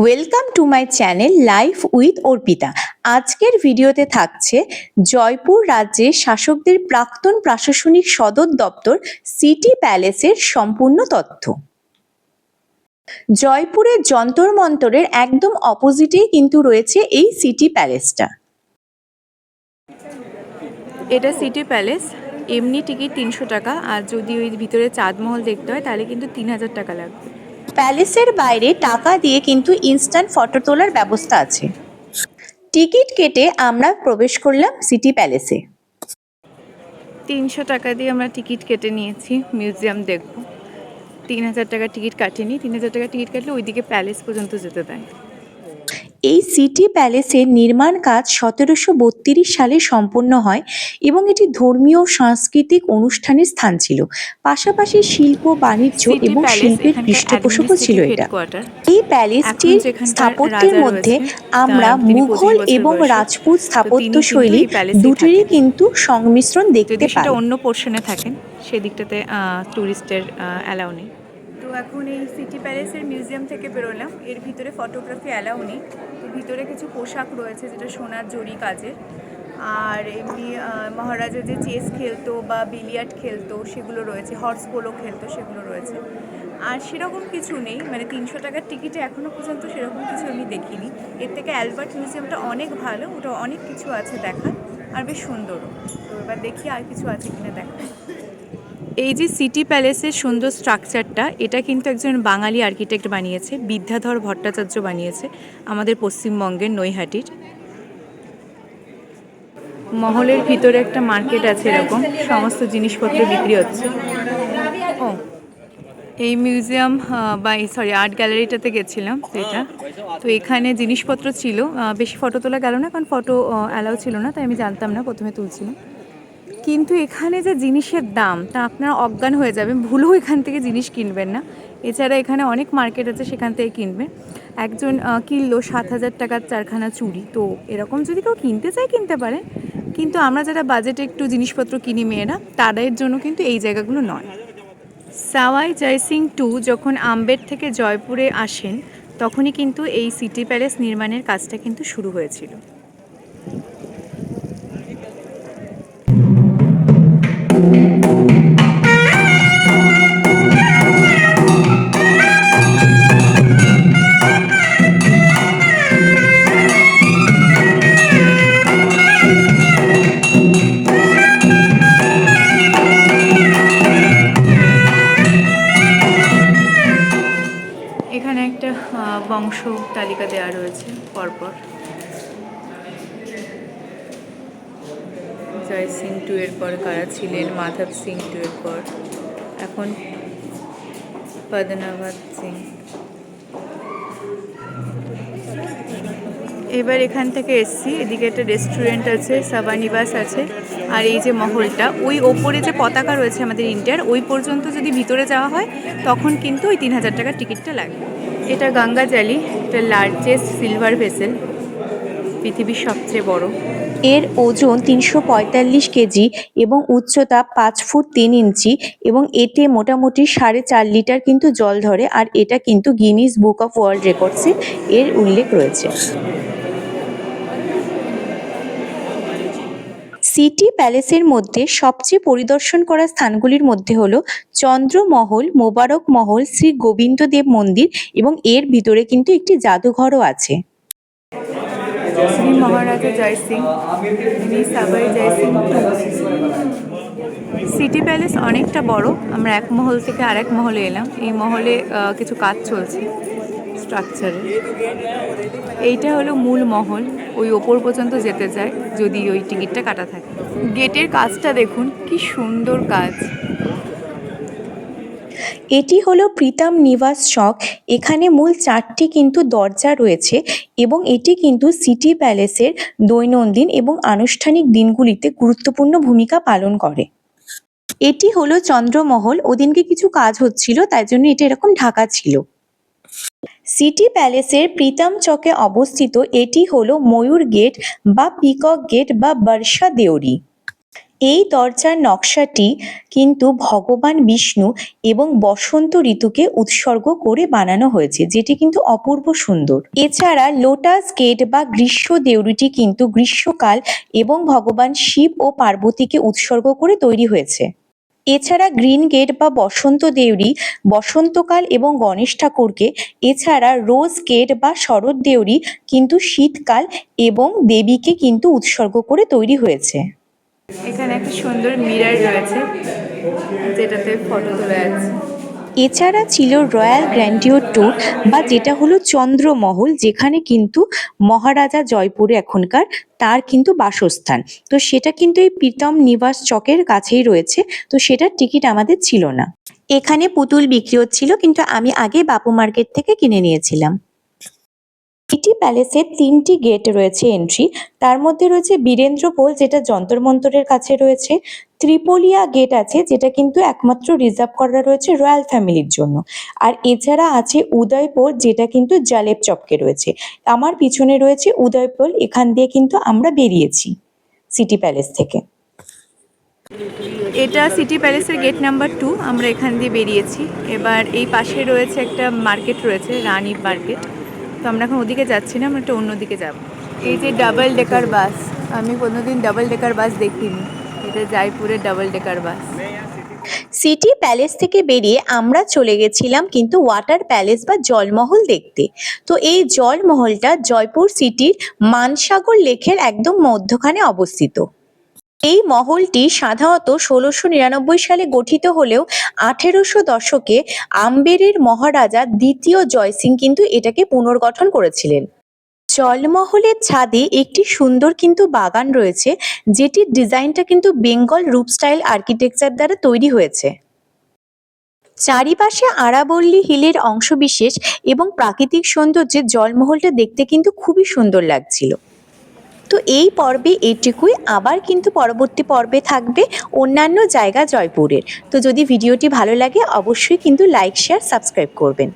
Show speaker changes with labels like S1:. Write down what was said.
S1: Welcome to my channel life with Arpita আজকের ভিডিওতে থাকছে জয়পুর রাজ্যের শাসকদের প্রাক্তন প্রশাসনিক সদর দপ্তর সিটি প্যালেসের সম্পূর্ণ তথ্য। জয়পুরের যন্তর মন্তরের একদম অপোজিটেই কিন্তু রয়েছে এই সিটি প্যালেসটা।
S2: এটা সিটি প্যালেস, এমনি টিকিট তিনশো টাকা, আর যদি ওই ভিতরে চাঁদমহল দেখতে হয়, তাহলে কিন্তু তিন হাজার টাকা লাগবে।
S1: প্যালেসের বাইরে টাকা দিয়ে কিন্তু ইনস্ট্যান্ট ফটো তোলার ব্যবস্থা আছে। টিকিট কেটে আমরা প্রবেশ করলাম সিটি প্যালেসে
S2: তিনশো টাকা দিয়ে আমরা টিকিট কেটে নিয়েছি মিউজিয়াম দেখব। তিন হাজার টাকা টিকিট কাটিনি, তিন হাজার টাকা টিকিট কাটলে ওইদিকে প্যালেস পর্যন্ত যেতে দেয়।
S1: এই সিটি প্যালেসের নির্মাণ কাজ সতেরোশো বত্রিশ সালে সম্পন্ন হয় এবং এটি ধর্মীয় সাংস্কৃতিক অনুষ্ঠানের স্থান ছিল। পাশাপাশি শিল্প বাণিজ্য এবং শিল্পের পৃষ্ঠপোষকও ছিল এটা। এই প্যালেসটির স্থাপত্যের মধ্যে আমরা মুঘল এবং রাজপুত স্থাপত্য শৈলী দুটিরই কিন্তু সংমিশ্রণ দেখতে পাই
S2: অন্য পোর্শনে থাকেন সেদিকটাতে ট্যুরিস্টের অ্যালাউ নেই। তো এখন এই সিটি প্যালেসের মিউজিয়াম থেকে বেরোলাম। এর ভিতরে ফটোগ্রাফি অ্যালাউ নেই। তো ভিতরে কিছু পোশাক রয়েছে, যেটা সোনার জরি কাজের। আর এমনি মহারাজা যে চেস খেলতো বা বিলিয়ার্ড খেলতো, সেগুলো রয়েছে। হর্স পোলো খেলতো, সেগুলো রয়েছে। আর সেরকম কিছু নেই। মানে তিনশো টাকার টিকিটে এখনও পর্যন্ত সেরকম কিছু আমি দেখিনি। এর থেকে অ্যালবার্ট মিউজিয়ামটা অনেক ভালো। ওটা অনেক কিছু আছে দেখার। আর বেশ সুন্দরও। তো এবার দেখি আর কিছু আছে কিনা দেখা এই যে সিটি প্যালেসের সুন্দর স্ট্রাকচারটা, এটা কিন্তু একজন বাঙালি আর্কিটেক্ট বানিয়েছে, বিদ্যাধর ভট্টাচার্য বানিয়েছে আমাদের পশ্চিমবঙ্গের নৈহাটির। মহলের ভিতরে একটা মার্কেট আছে এরকম, সমস্ত জিনিসপত্র বিক্রি হচ্ছে। ও, এই মিউজিয়াম বা এই সরি আর্ট গ্যালারিটাতে গেছিলাম এটা তো এখানে জিনিসপত্র ছিল বেশি ফটো তোলা গেল না, কারণ ফটো অ্যালাউ ছিল না, তাই আমি জানতাম না, প্রথমে তুলছিলাম। কিন্তু এখানে যে জিনিসের দাম, তা আপনারা অজ্ঞান হয়ে যাবেন। ভুলও এখান থেকে জিনিস কিনবেন না। এছাড়া এখানে অনেক মার্কেট আছে, সেখান থেকে কিনবেন। একজন কিনলো সাত হাজার টাকার চারখানা চুড়ি। তো এরকম যদি কেউ কিনতে চায়, কিনতে পারে। কিন্তু আমরা যারা বাজেটে একটু জিনিসপত্র কিনি মেয়েরা, তাদের জন্য কিন্তু এই জায়গাগুলো নয়। সাওয়াই জয়সিং টু যখন আম্বেদ থেকে জয়পুরে আসেন, তখনই কিন্তু এই সিটি প্যালেস নির্মাণের কাজটা কিন্তু শুরু হয়েছিল। বংশ তালিকা দেওয়া রয়েছে, পরপর। জয় সিং টু এর পর কারা ছিলেন? মাধব সিং টু এর পর। এখন পদ্মনাভাত সিং। এবার এখান থেকে এসছি, এদিকে একটা রেস্টুরেন্ট আছে, সাবানিবাস আছে, আর এই যে মহলটা, ওই ওপরে যে পতাকা রয়েছে আমাদের ইন্ডিয়ার, ওই পর্যন্ত যদি ভিতরে যাওয়া হয়, তখন কিন্তু ওই তিন হাজার টাকার টিকিটটা লাগবে। এটা গঙ্গা জালি এটা লার্জেস্ট সিলভার ভেসেল পৃথিবীর সবচেয়ে বড়।
S1: এর ওজন তিনশো পঁয়তাল্লিশ কেজি এবং উচ্চতা পাঁচ ফুট তিন ইঞ্চি এবং এতে মোটামুটি সাড়ে চার লিটার কিন্তু জল ধরে, আর এটা কিন্তু গিনিস বুক অফ ওয়ার্ল্ড রেকর্ডসে এর উল্লেখ রয়েছে। সিটি প্যালেসের মধ্যে সবচেয়ে পরিদর্শন করা স্থানগুলির মধ্যে হল চন্দ্রমহল, মোবারক মহল, শ্রী গোবিন্দদেব মন্দির এবং এর ভিতরে কিন্তু একটি জাদুঘরও আছে।
S2: মহারাজা জয় সিং জয় সিং সিটি প্যালেস অনেকটা বড়, আমরা এক মহল থেকে আরেক মহলে এলাম। এই মহলে কিছু কাজ চলছে। স্ট্রাকচারে এইটা হলো মূল মহল, ওই ওপর পর্যন্ত যেতে চায় যদি ওই টিকিটটা কাটা থাকে। গেটের কাজটা দেখুন, কি সুন্দর কাজ।
S1: এটি হলো প্রীতম নিবাস চক, এখানে মূল চারটি কিন্তু দরজা রয়েছে এবং এটি কিন্তু সিটি প্যালেসের দৈনন্দিন এবং আনুষ্ঠানিক দিনগুলিতে গুরুত্বপূর্ণ ভূমিকা পালন করে। এটি হলো চন্দ্রমহল, ওদিনকে কিছু কাজ হচ্ছিল, তাই জন্য এটা এরকম ঢাকা ছিল। সিটি প্যালেসের প্রীতম চকে অবস্থিত এটি হলো ময়ূর গেট বা পিকক গেট বা বর্ষা দেওরি এই দরজার নকশাটি কিন্তু ভগবান বিষ্ণু এবং বসন্ত ঋতুকে উৎসর্গ করে বানানো হয়েছে, যেটি কিন্তু অপূর্ব সুন্দর। এছাড়া লোটাস গেট বা গ্রীষ্ম দেউরিটি কিন্তু গ্রীষ্মকাল এবং ভগবান শিব ও পার্বতীকে উৎসর্গ করে তৈরি হয়েছে। এছাড়া গ্রিন গেট বা বসন্ত দেউরি, বসন্তকাল এবং গণেশ ঠাকুরকে, এছাড়া রোজ গেট বা শরৎ দেউরি কিন্তু শীতকাল এবং দেবীকে কিন্তু উৎসর্গ করে তৈরি হয়েছে।
S2: এখানে একটা সুন্দর মিরার রয়েছে, যেটাতে ফটো তোলা যাচ্ছে।
S1: এছাড়া ছিল রয়্যাল গ্র্যান্ডিওর ট্যুর বা যেটা হলো চন্দ্রমহল, যেখানে কিন্তু মহারাজা জয়পুরে এখনকার তার কিন্তু বাসস্থান। তো সেটা কিন্তু এই প্রীতম নিবাস চকের কাছেই রয়েছে, তো সেটার টিকিট আমাদের ছিল না। এখানে পুতুল বিক্রি হচ্ছিল, কিন্তু আমি আগে বাপু মার্কেট থেকে কিনে নিয়েছিলাম। সিটি প্যালেসের তিনটি গেট রয়েছে এন্ট্রি। তার মধ্যে রয়েছে বীরেন্দ্র পোল, যেটা যন্তর মন্তরের কাছে রয়েছে। ত্রিপোলিয়া গেট আছে, যেটা কিন্তু একমাত্র রিজার্ভ করা রয়েছে রয়্যাল ফ্যামিলির জন্য। আর এছাড়া আছে উদয়পুর যেটা কিন্তু জালেব চপকে রয়েছে। আমার পিছনে রয়েছে উদয়পুর এখান দিয়ে কিন্তু আমরা বেরিয়েছি সিটি প্যালেস থেকে।
S2: এটা সিটি প্যালেসের গেট নাম্বার টু, আমরা এখান দিয়ে বেরিয়েছি। এবার এই পাশে রয়েছে একটা মার্কেট রয়েছে, রানী মার্কেট। তো আমরা এখন ওদিকে যাচ্ছি না, আমরা একটা অন্যদিকে যাব। এই যে ডাবল ডেকার বাস আমি কোনোদিন ডাবল ডেকার বাস দেখিনি। এটা জয়পুরের double decker bus
S1: city palace থেকে বেরিয়ে আমরা চলে গেছিলাম কিন্তু ওয়াটার প্যালেস বা জলমহল দেখতে। তো এই জলমহলটা জয়পুর সিটির মানসাগর লেকের একদম মধ্যখানে অবস্থিত। এই মহলটি সাধারণত ষোলোশো নিরানব্বই সালে গঠিত হলেও আঠেরোশো দশকে আম্বেরের মহারাজা দ্বিতীয় জয়সিং কিন্তু এটাকে পুনর্গঠন করেছিলেন। জলমহলের ছাদে একটি সুন্দর কিন্তু বাগান রয়েছে, যেটির ডিজাইনটা কিন্তু বেঙ্গল রূপ স্টাইল আর্কিটেকচার দ্বারা তৈরি হয়েছে। চারিপাশে আরাবল্লী হিলের অংশবিশেষ এবং প্রাকৃতিক সৌন্দর্যে জলমহলটা দেখতে কিন্তু খুবই সুন্দর লাগছিল। তো এই পর্বে এটুকুই। আবার কিন্তু পরবর্তী পর্বে থাকবে অন্যান্য জায়গা জয়পুরের। তো যদি ভিডিওটি ভালো লাগে, অবশ্যই কিন্তু লাইক, শেয়ার, সাবস্ক্রাইব করবেন।